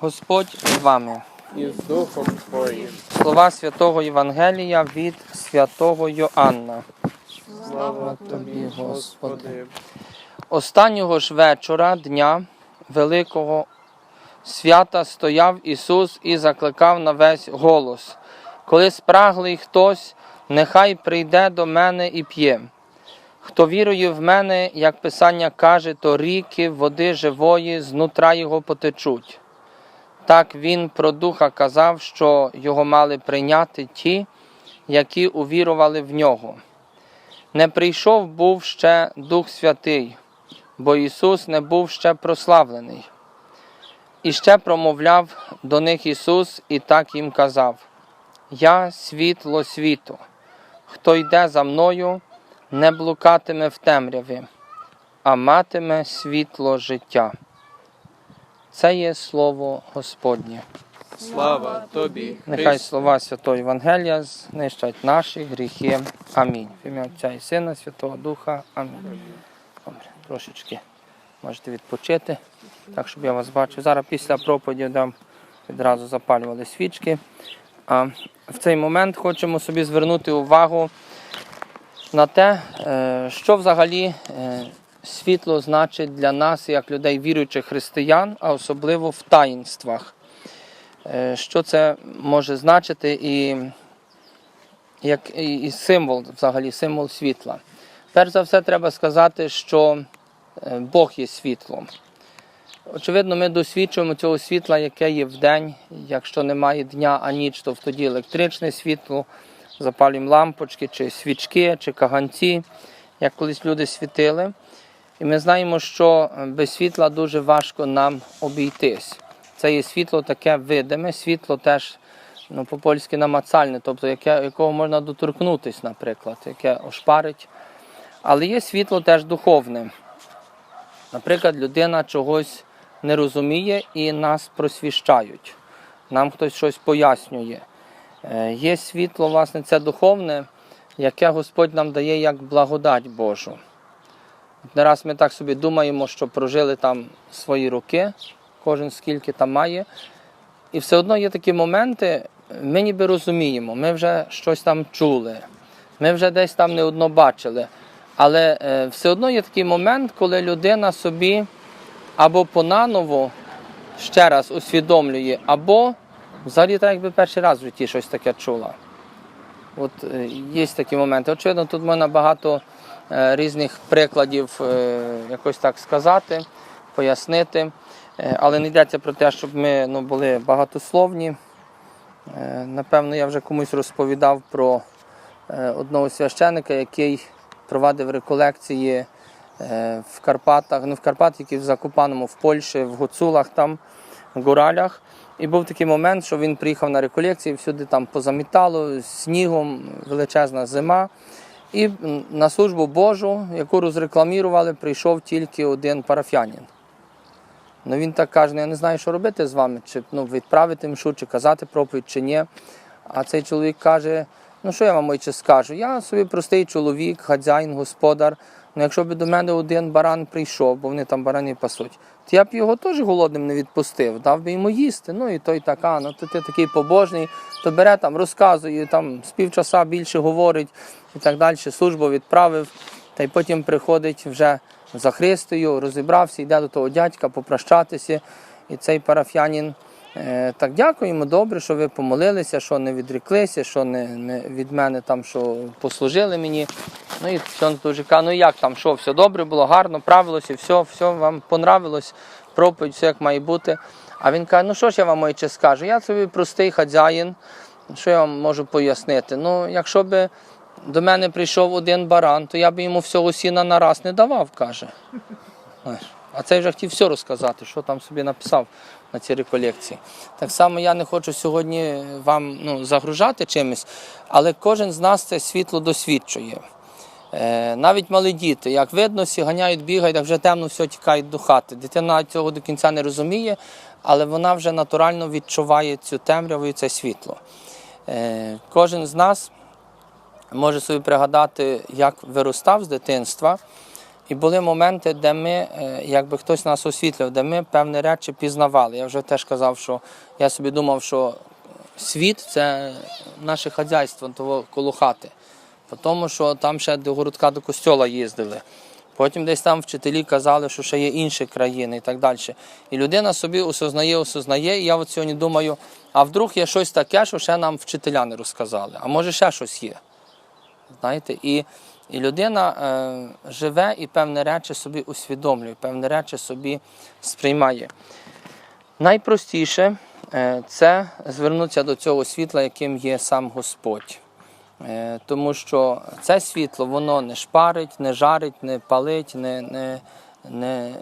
Господь з вами. і з Духом Твоїм. Слова святого Євангелія від святого Йоанна. Слава Тобі, Господи. Останнього ж вечора дня Великого свята стояв Ісус і закликав на весь голос. Коли спраглий хтось, нехай прийде до мене і п'є. Хто вірує в мене, як Писання каже, то ріки води живої знутра його потечуть. Так він про духа казав, що його мали прийняти ті, які увірували в нього. Не прийшов був ще Дух Святий, бо Ісус не був ще прославлений. І ще промовляв до них Ісус і так їм казав: Я світло світу. Хто йде за мною, не блукатиме в темряві, а матиме світло життя. Це є слово Господнє. Слава Тобі, Нехай слова Святого Євангелія знищать наші гріхи. Амінь. В ім'я Отця і Сина, Святого Духа. Амінь. Добре, трошечки можете відпочити, так щоб я вас бачив. Зараз після проповіді дам відразу запалювали свічки. А в цей момент хочемо собі звернути увагу на те, е, що взагалі е, світло значить для нас, як людей віруючих християн, а особливо в таїнствах. Е, Що це може значити і, як, і, і символ, взагалі, символ світла. Перш за все, треба сказати, що е, Бог є світлом. Очевидно, ми досвідчуємо цього світла, яке є в день. Якщо немає дня, а ніч, то тоді електричне світло, запалюємо лампочки, чи свічки, чи каганці, як колись люди світили. І ми знаємо, що без світла дуже важко нам обійтись. Це є світло таке видиме, світло теж ну, по-польськи намацальне, тобто яке, якого можна доторкнутися, наприклад, яке ошпарить. Але є світло теж духовне. Наприклад, людина чогось не розуміє і нас просвіщають. Нам хтось щось пояснює. Е, Є світло, власне, це духовне, яке Господь нам дає як благодать Божу. Раз ми так собі думаємо, що прожили там свої роки, кожен скільки там має. І все одно є такі моменти, ми ніби розуміємо, ми вже щось там чули, ми вже десь там не одно бачили. Але е, все одно є такий момент, коли людина собі або понаново ще раз усвідомлює, або взагалі так, якби перший раз в житті щось таке чула. От е, є такі моменти. Очевидно, тут можна багато е, різних прикладів е, якось так сказати, пояснити. Е, Але не йдеться про те, щоб ми ну, були багатословні. Е, Напевно, я вже комусь розповідав про е, одного священика, який провадив реколекції е, в Карпатах, не в Карпатах, в Закопаному, в Польщі, в Гуцулах, там, в Горалях. І був такий момент, що він приїхав на реколекції, всюди там позамітало, снігом, величезна зима. І на службу Божу, яку розрекламірували, прийшов тільки один парафіянин. Ну він так каже, ну, я не знаю, що робити з вами, чи ну, відправити мшу, чи казати проповідь, чи ні. А цей чоловік каже: ну що я вам отче, скажу? Я собі простий чоловік, хазяїн, господар. Ну якщо б до мене один баран прийшов, бо вони там барани пасуть, я б його теж голодним не відпустив, дав би йому їсти. Ну і той так, а, ну то ти такий побожний, то бере там, розказує, там з півчаса більше говорить і так далі, службу відправив. Та й потім приходить вже за Христою, розібрався, йде до того дядька попрощатися. І цей парафіянин е, так дякуємо, добре, що ви помолилися, що не відріклися, що не, не від мене там, що послужили мені. Ну і він дуже каже, ну як там, що, все добре було, гарно, правилося, все, все вам понравилось, проповідь, все як має бути. А він каже, ну що ж я вам отче, скажу? Я собі простий хазяїн, що я вам можу пояснити? Ну, якщо би до мене прийшов один баран, то я б йому всього сіна на раз не давав, каже. А цей вже хотів все розказати, що там собі написав на цій реколекції. Так само я не хочу сьогодні вам ну, загружати чимось, але кожен з нас це світло досвідчує. Е, навіть малі діти, як видно, всі ганяють, бігають, а вже темно все тікають до хати. Дитина цього до кінця не розуміє, але вона вже натурально відчуває цю темряву і це світло. Е, кожен з нас може собі пригадати, як виростав з дитинства. І були моменти, де ми, е, якби хтось нас освітлював, де ми певні речі пізнавали. Я вже теж казав, що я собі думав, що світ це наше хазяйство того коло хати. Тому що там ще до городка до костьола їздили. Потім десь там вчителі казали, що ще є інші країни і так далі. І людина собі осознає, осознає. І я от сьогодні думаю, а вдруг є щось таке, що ще нам вчителя не розказали, а може ще щось є. Знаєте, і, і людина е, живе і певні речі собі усвідомлює, певні речі собі сприймає. Найпростіше е, це звернутися до цього світла, яким є сам Господь. Е, Тому що це світло воно не шпарить, не жарить, не палить, не, не, не,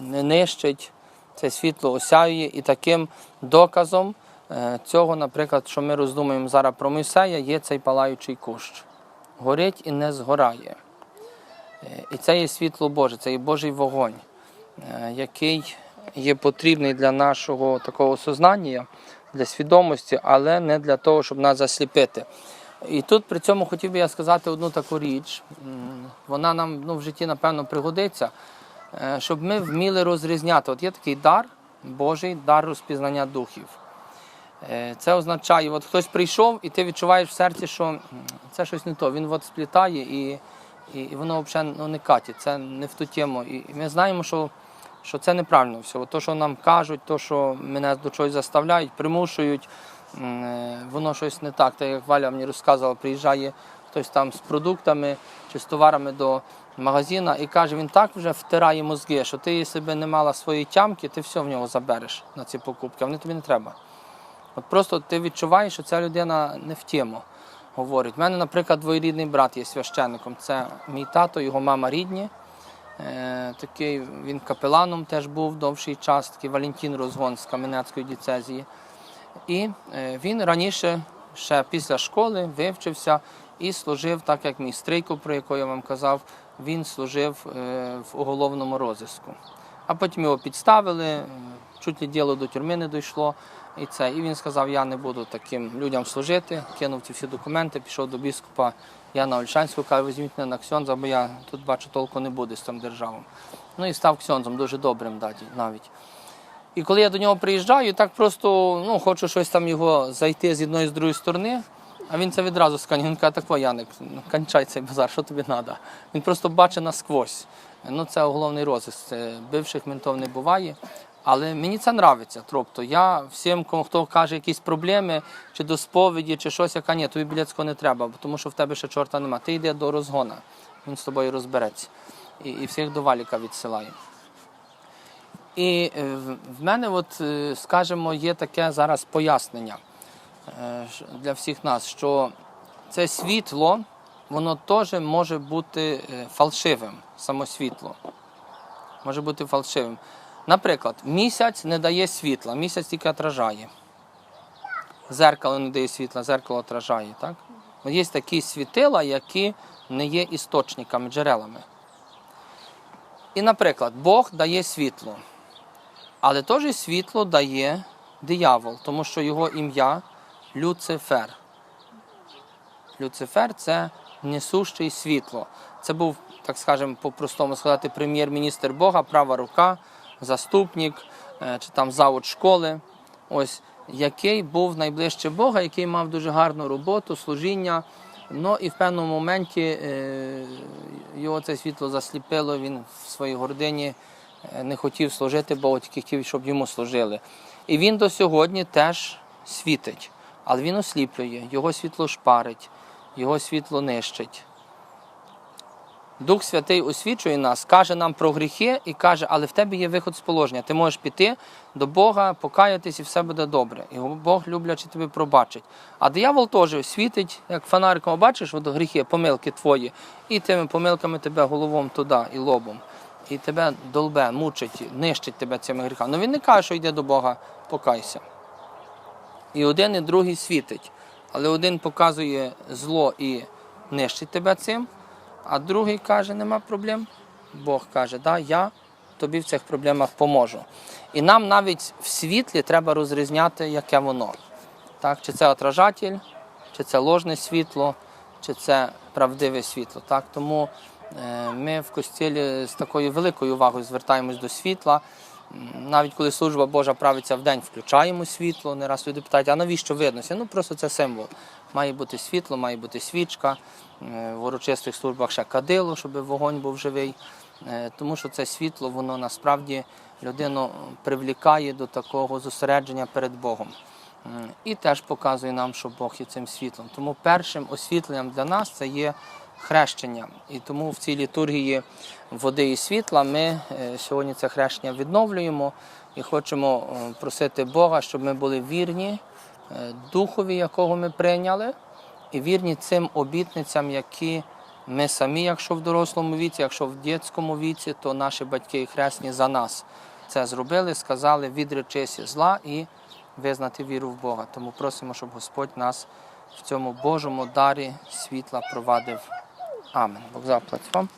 не нищить. Це світло осяює і таким доказом е, цього, наприклад, що ми роздумуємо зараз про Мойсея, є цей палаючий кущ. Горить і не згорає. Е, І це є світло Боже, це є Божий вогонь, який є потрібний для нашого такого сознання, для свідомості, але не для того, щоб нас засліпити. І тут при цьому хотів би я сказати одну таку річ. Вона нам ну, в житті, напевно, пригодиться, е, щоб ми вміли розрізняти. От є такий дар Божий, дар розпізнання духів. Е, Це означає, от хтось прийшов, і ти відчуваєш в серці, що це щось не то. Він от сплітає і, і, і воно взагалі ну, не катить, це не в ту тему. І, ми знаємо, що, що це неправильно все. От То, що нам кажуть, то, що мене до чогось заставляють, примушують, воно щось не так. Так як Валя мені розказувала, приїжджає хтось там з продуктами чи з товарами до магазина і каже, він так вже втирає мозги, що ти, якщо не мала своєї тямки, ти все в нього забереш на ці покупки, а вони тобі не треба. От просто ти відчуваєш, що ця людина не в тему говорить. У мене, наприклад, двоюрідний брат є священником. Це мій тато, його мама рідні. Е, такий, він капеланом теж був довший час, такий Валентин Розгон з Кам'янецької діцезії. І е, він раніше, ще після школи, вивчився і служив, так як мій стрийко, про якого я вам казав, він служив е, в уголовному розиску. А потім його підставили, е, чуть ли діло до тюрми не дійшло. І це. І він сказав, я не буду таким людям служити, кинув ці всі документи, пішов до біскупа Яна Ольшанського, каже, візьміть мене на ксьонза, бо я тут бачу толку не буде з цим державом. Ну і став ксьонзом, дуже добрим навіть. І коли я до нього приїжджаю, так просто ну, хочу щось там його зайти з одної з другої сторони, а він це відразу скаже, він каже, так Яник, ну, кончай цей базар, що тобі треба? Він просто бачить насквозь. Ну, це головний розиск, це бивших ментов не буває. Але мені це подобається. Тобто я всім, хто каже якісь проблеми, чи до сповіді, чи щось, яка ні, тобі Білецького не треба, тому що в тебе ще чорта нема. Ти йди до розгона, він з тобою розбереться. І, і всіх до валіка відсилає. І е, в- мене, от, е, скажімо, є таке зараз пояснення е, для всіх нас, що це світло, воно теж може бути фальшивим, само світло. Може бути фальшивим. Наприклад, місяць не дає світла, місяць тільки отражає. Зеркало не дає світла, зеркало отражає. Так? Є такі світила, які не є істочниками, джерелами. І, наприклад, Бог дає світло. Але теж світло дає диявол, тому що його ім'я Люцифер. Люцифер це несущий світло. Це був, так скажемо, по-простому сказати, прем'єр-міністр Бога, права рука, заступник е, чи там завод школи. Ось який був найближче Бога, який мав дуже гарну роботу, служіння. Ну і в певному моменті е, його це світло засліпило, він в своїй гордині не хотів служити, бо тільки хотів, щоб йому служили. І він до сьогодні теж світить, але він осліплює, його світло шпарить, його світло нищить. Дух Святий освічує нас, каже нам про гріхи і каже, але в тебе є виход з положення. Ти можеш піти до Бога, покаятись і все буде добре. І Бог люблячи тебе пробачить. А диявол теж світить, як фонариком бачиш, от гріхи, помилки твої, і тими помилками тебе головом туди і лобом. І тебе долбе, мучить, нищить тебе цими гріхами. Ну він не каже, що йде до Бога, покайся. І один, і другий світить. Але один показує зло і нищить тебе цим, а другий каже, нема проблем. Бог каже, да, я тобі в цих проблемах поможу. І нам навіть в світлі треба розрізняти, яке воно. Так? Чи це отражатель, чи це ложне світло, чи це правдиве світло. Так? Тому Ми в костілі з такою великою увагою звертаємось до світла. Навіть коли служба Божа правиться в день, включаємо світло. Не раз люди питають, а навіщо виднося? Ну просто це символ. Має бути світло, має бути свічка. Е, В урочистих службах ще кадило, щоб вогонь був живий. Е, Тому що це світло, воно насправді людину привлікає до такого зосередження перед Богом. І теж показує нам, що Бог є цим світлом. Тому першим освітленням для нас це є хрещення. І тому в цій літургії води і світла ми е, сьогодні це хрещення відновлюємо і хочемо е, просити Бога, щоб ми були вірні е, духові, якого ми прийняли, і вірні цим обітницям, які ми самі, якщо в дорослому віці, якщо в дитячому віці, то наші батьки і хресні за нас це зробили, сказали відречися зла і визнати віру в Бога. Тому просимо, щоб Господь нас в цьому Божому дарі світла провадив. Амен. Заплатить вам.